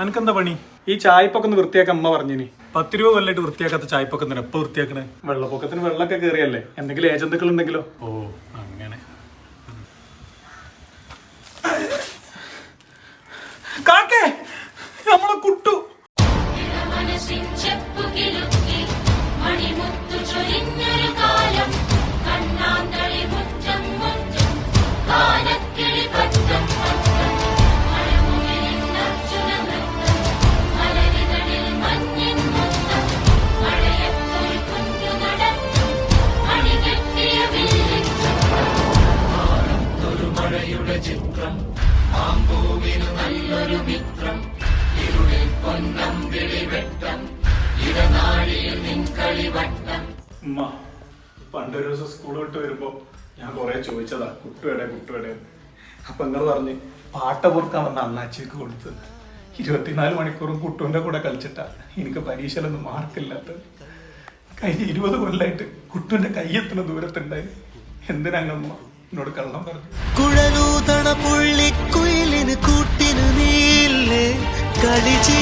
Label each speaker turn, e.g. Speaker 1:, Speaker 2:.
Speaker 1: അനക്കെന്താ പണി? ഈ ചായപ്പൊക്കെ ഒന്ന് വൃത്തിയാക്കാൻ അമ്മ പറഞ്ഞിനി. പത്ത് രൂപ കൊല്ലായിട്ട് വൃത്തിയാക്കാത്ത ചായപ്പൊക്കെ എന്തിനാ? എപ്പോ വൃത്തിയാക്കണേ. വെള്ളപ്പൊക്കത്തിന് വെള്ളമൊക്കെ കയറിയല്ലേ എന്തെങ്കിലും ഏജന്തുക്കൾ ഉണ്ടെങ്കിലോ? ഓ അങ്ങനെ. കാക്കേ നമ്മളെ കുട്ടു.
Speaker 2: നല്ലൊരു മിത്രം. ഇരുളിൽ പൊന്നം വിളിവെട്ടം. ഇടനാഴിയിൽ നിൻകളിവട്ടം
Speaker 1: ഉമ്മ പണ്ടൊരു ദിവസം സ്കൂൾ വിട്ട് വരുമ്പോ ഞാൻ കുറെ ചോദിച്ചതാ കുട്ടുവേടെ കുട്ടുവേടെ അപ്പൊ നിങ്ങൾ പറഞ്ഞ് പാട്ട പൊറുക്കാൻ വന്ന അണ്ണാച്ചിക്ക് കൊടുത്ത്. ഇരുപത്തിനാല് മണിക്കൂറും കുട്ടുവിന്റെ കൂടെ കളിച്ചിട്ടാ. എനിക്ക് പരീക്ഷയിലൊന്നും മാർക്കില്ലാത്തത് കഴിഞ്ഞ ഇരുപത് കൊല്ലായിട്ട് കുട്ടുവിന്റെ കയ്യെത്തുന്ന ദൂരത്തുണ്ടായി. എന്തിനങ്ങമ്മ എന്നോട് കള്ളം പറഞ്ഞു.
Speaker 3: കുഴലൂതണ പുള്ളിക്കുയിലിന് കൂട്ടിനു നീല്ലേ കളിച്ചി